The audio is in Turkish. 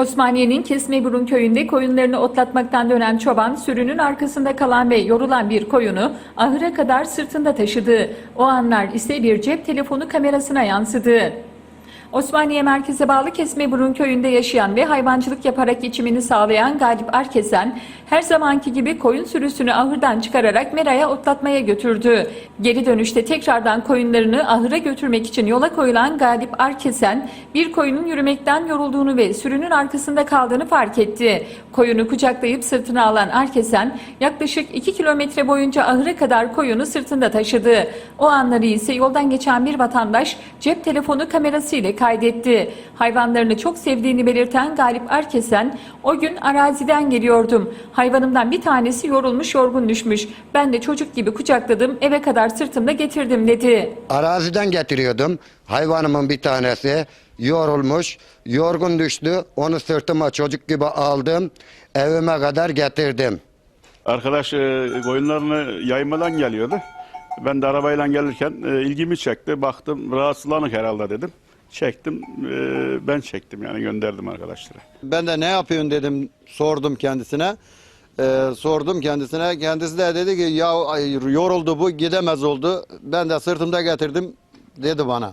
Osmaniye'nin Kesmeburun köyünde koyunlarını otlatmaktan dönen çoban sürünün arkasında kalan ve yorulan bir koyunu ahıra kadar sırtında taşıdı. O anlar ise bir cep telefonu kamerasına yansıdı. Osmaniye merkeze bağlı Kesmeburun köyünde yaşayan ve hayvancılık yaparak geçimini sağlayan Galip Arkesen her zamanki gibi koyun sürüsünü ahırdan çıkararak Mera'ya otlatmaya götürdü. Geri dönüşte tekrardan koyunlarını ahıra götürmek için yola koyulan Galip Arkesen bir koyunun yürümekten yorulduğunu ve sürünün arkasında kaldığını fark etti. Koyunu kucaklayıp sırtına alan Arkesen yaklaşık 2 kilometre boyunca ahıra kadar koyunu sırtında taşıdı. O anları ise yoldan geçen bir vatandaş cep telefonu kamerası ile kaydetti. Hayvanlarını çok sevdiğini belirten Galip Arkesen, o gün araziden geliyordum. Hayvanımdan bir tanesi yorulmuş yorgun düşmüş. Ben de çocuk gibi kucakladım eve kadar sırtımda getirdim dedi. Araziden getiriyordum. Hayvanımın bir tanesi yorulmuş, yorgun düştü. Onu sırtıma çocuk gibi aldım. Evime kadar getirdim. Arkadaş e, koyunlarını yaymadan geliyordu. Ben de arabayla gelirken e, ilgimi çekti. Baktım rahatsızlanık herhalde dedim. Çektim. e, ben çektim yani gönderdim arkadaşlara. Ben de ne yapıyorsun dedim sordum kendisine. Ee, sordum kendisine. Kendisi de dedi ki ya yoruldu bu gidemez oldu. Ben de sırtımda getirdim dedi bana.